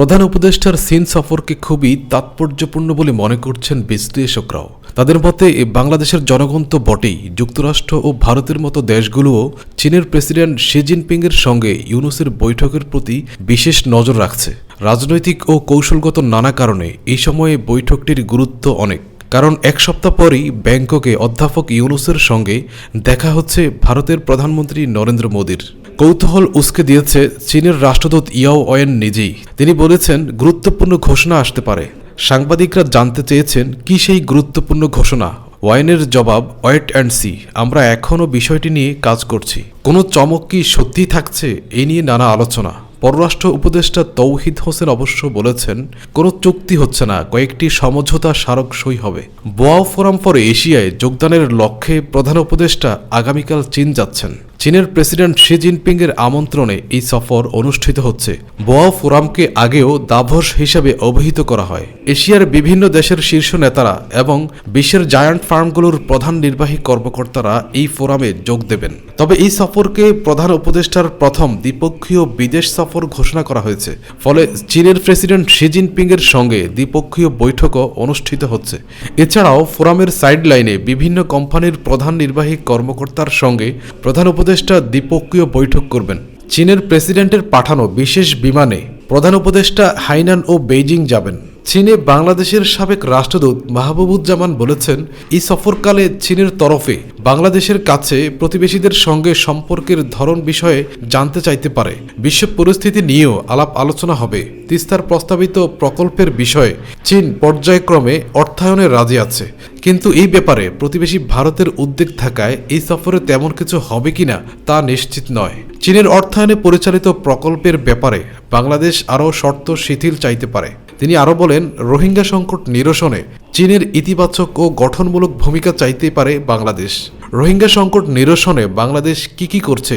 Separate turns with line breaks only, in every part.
প্রধান উপদেষ্টার সিন সফরকে খুবই তাৎপর্যপূর্ণ বলে মনে করছেন বিশ্লেষকরাও। তাদের মতে, এ বাংলাদেশের জনগণ তো বটেই। যুক্তরাষ্ট্র ও ভারতের মতো দেশগুলোও চীনের প্রেসিডেন্ট শি জিনপিংয়ের সঙ্গে ইউনুসের বৈঠকের প্রতি বিশেষ নজর রাখছে। রাজনৈতিক ও কৌশলগত নানা কারণে এই সময়ে বৈঠকটির গুরুত্ব অনেক। কারণ এক সপ্তাহ পরই ব্যাংককে অধ্যাপক ইউনুসের সঙ্গে দেখা হচ্ছে ভারতের প্রধানমন্ত্রী নরেন্দ্র মোদীর। কৌতূহল উস্কে দিয়েছে চীনের রাষ্ট্রদূত ইয়াও ওয়েন নিজেই। তিনি বলেছেন, গুরুত্বপূর্ণ ঘোষণা আসতে পারে। সাংবাদিকরা জানতে চেয়েছেন, কি সেই গুরুত্বপূর্ণ ঘোষণা? ওয়াইনের জবাব, ওয়েট অ্যান্ড সি। আমরা এখনও বিষয়টি নিয়ে কাজ করছি। কোনো চমক কি সত্যিই থাকছে? এই নিয়ে নানা আলোচনা। পররাষ্ট্র উপদেষ্টা তৌহিদ হোসেন অবশ্য বলেছেন, কোনো চুক্তি হচ্ছে না, কয়েকটি সমঝোতা স্মারক সই হবে। বোয়াও ফোরাম ফর এশিয়ায় যোগদানের লক্ষ্যে প্রধান উপদেষ্টা আগামীকাল চীন যাচ্ছেন। চীনের প্রেসিডেন্ট শি জিনপিংয়ের আমন্ত্রণে এই সফর অনুষ্ঠিত হচ্ছে। বোয়াও ফোরামকে আগেও দাভস হিসাবে অভিহিত করা হয়। এশিয়ার বিভিন্ন দেশের শীর্ষ নেতারা এবং বিশ্বের জায়ান্ট ফার্মগুলোর প্রধান নির্বাহী কর্মকর্তারা এই ফোরামে যোগ দেবেন। তবে এই সফরকে প্রধান উপদেষ্টার প্রথম দ্বিপক্ষীয় বিদেশ সফর ঘোষণা করা হয়েছে। ফলে চীনের প্রেসিডেন্ট শি জিনপিংয়ের সঙ্গে দ্বিপক্ষীয় বৈঠকও অনুষ্ঠিত হচ্ছে। এছাড়াও ফোরামের সাইডলাইনে বিভিন্ন কোম্পানির প্রধান নির্বাহী কর্মকর্তার সঙ্গে প্রধান উপদেষ্টা দ্বিপক্ষীয় বৈঠক করবেন। চীনের প্রেসিডেন্টের পাঠানো বিশেষ বিমানে প্রধান উপদেষ্টা হাইনান ও বেইজিং যাবেন। চীনে বাংলাদেশের সাবেক রাষ্ট্রদূত মাহবুবুজ্জামান বলেছেন, এই সফরকালে চীনের তরফে বাংলাদেশের কাছে প্রতিবেশীদের সঙ্গে সম্পর্কের ধরন বিষয়ে জানতে চাইতে পারে। বিশ্ব পরিস্থিতি নিয়েও আলাপ আলোচনা হবে। তিস্তার প্রস্তাবিত প্রকল্পের বিষয়ে চীন পর্যায়ক্রমে অর্থায়নে রাজি আছে। কিন্তু এই ব্যাপারে প্রতিবেশী ভারতের উদ্বেগ থাকায় এই সফরে তেমন কিছু হবে কিনা তা নিশ্চিত নয়। চীনের অর্থায়নে পরিচালিত প্রকল্পের ব্যাপারে বাংলাদেশ আরও শর্ত শিথিল চাইতে পারে। তিনি আরও বলেন, রোহিঙ্গা সংকট নিরসনে চীনের ইতিবাচক ও গঠনমূলক ভূমিকা চাইতে পারে বাংলাদেশ। রোহিঙ্গা সংকট নিরসনে বাংলাদেশ কি কি করছে,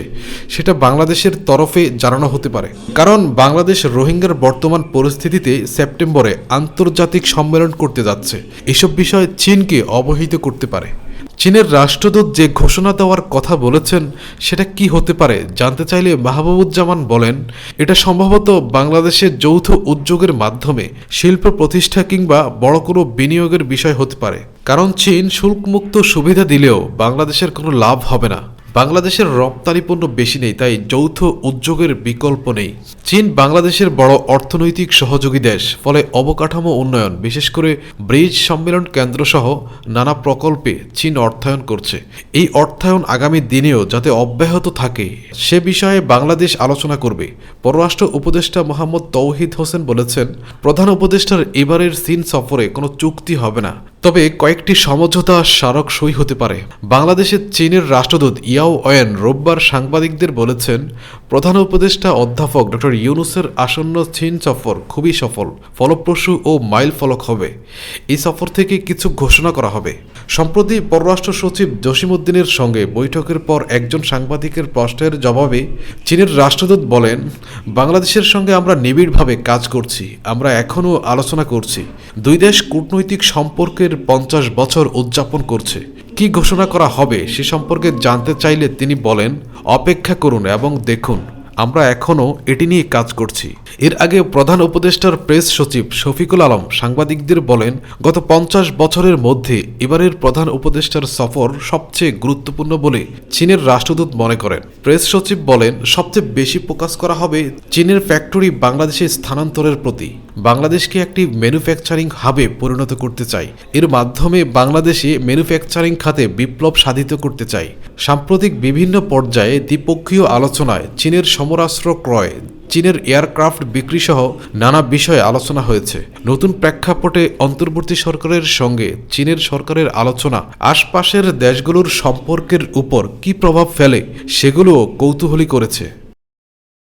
সেটা বাংলাদেশের তরফে জানানো হতে পারে। কারণ বাংলাদেশ রোহিঙ্গার বর্তমান পরিস্থিতিতে সেপ্টেম্বরে আন্তর্জাতিক সম্মেলন করতে যাচ্ছে। এসব বিষয়ে চীনকে অবহিত করতে পারে। চীনের রাষ্ট্রদূত যে ঘোষণা দেওয়ার কথা বলেছেন, সেটা কি হতে পারে জানতে চাইলে মাহবুবুজ্জামান বলেন, এটা সম্ভবত বাংলাদেশের যৌথ উদ্যোগের মাধ্যমে, শিল্প প্রতিষ্ঠা কিংবা বড় কোনো বিনিয়োগের বিষয় হতে পারে। কারণ চীন শুল্কমুক্ত সুবিধা দিলেও বাংলাদেশের কোনো লাভ হবে না। বাংলাদেশের রপ্তানি পণ্য বেশি নেই, তাই যৌথ উদ্যোগের বিকল্প নেই। চীন বাংলাদেশের বড় অর্থনৈতিক সহযোগী দেশ, ফলে অবকাঠামো উন্নয়ন, বিশেষ করে ব্রিজ সম্মেলন কেন্দ্র সহ নানা প্রকল্পে চীন অর্থায়ন করছে। এই অর্থায়ন আগামী দিনেও যাতে অব্যাহত থাকে, সে বিষয়ে বাংলাদেশ আলোচনা করবে। পররাষ্ট্র উপদেষ্টা মোহাম্মদ তৌহিদ হোসেন বলেছেন, প্রধান উপদেষ্টার এবারের চীন সফরে কোনো চুক্তি হবে না। তবে কয়েকটি সমঝোতা স্মারক সই হতে পারে। বাংলাদেশের চীনের রাষ্ট্রদূত ইয়াও অয়েন রোববার সাংবাদিকদের বলেছেন, প্রধান উপদেষ্টা অধ্যাপক ড ইউনুসের আসন্ন চীন সফর খুবই সফল, ফলপ্রসূ ও মাইল ফলক হবে। এই সফর থেকে কিছু ঘোষণা করা হবে। সম্প্রতি পররাষ্ট্র সচিব জসিমউদ্দিনের সঙ্গে বৈঠকের পর একজন সাংবাদিকের প্রশ্নের জবাবে চীনের রাষ্ট্রদূত বলেন, বাংলাদেশের সঙ্গে আমরা নিবিড়ভাবে কাজ করছি, আমরা এখনও আলোচনা করছি। দুই দেশ কূটনৈতিক সম্পর্কের পঞ্চাশ বছর উদযাপন করছে। কি ঘোষণা করা হবে সে সম্পর্কে জানতে চাইলে তিনি বলেন, অপেক্ষা করুন এবং দেখুন। আমরা এখনও এটি নিয়ে কাজ করছি। এর আগে প্রধান উপদেষ্টার প্রেস সচিব শফিকুল আলম সাংবাদিকদের বলেন, গত পঞ্চাশ বছরের মধ্যে এবারের প্রধান উপদেষ্টার সফর সবচেয়ে গুরুত্বপূর্ণ বলে চীনের রাষ্ট্রদূত মনে করেন। প্রেস সচিব বলেন, সবচেয়ে বেশি ফোকাস করা হবে চীনের ফ্যাক্টরি বাংলাদেশে স্থানান্তরের প্রতি। বাংলাদেশকে একটি ম্যানুফ্যাকচারিং হাবে পরিণত করতে চাই এর মাধ্যমে বাংলাদেশে ম্যানুফ্যাকচারিং খাতে বিপ্লব সাধিত করতে চাই সাম্প্রতিক বিভিন্ন পর্যায়ে দ্বিপক্ষীয় আলোচনায় চীনের সমরাস্ত্র ক্রয়, চীনের এয়ারক্রাফট বিক্রি সহ নানা বিষয়ে আলোচনা হয়েছে। নতুন প্রেক্ষাপটে অন্তর্বর্তী সরকারের সঙ্গে চীনের সরকারের আলোচনা, আশপাশের দেশগুলোর সম্পর্কের উপর কি প্রভাব ফেলে সেগুলোও কৌতূহলী করেছে।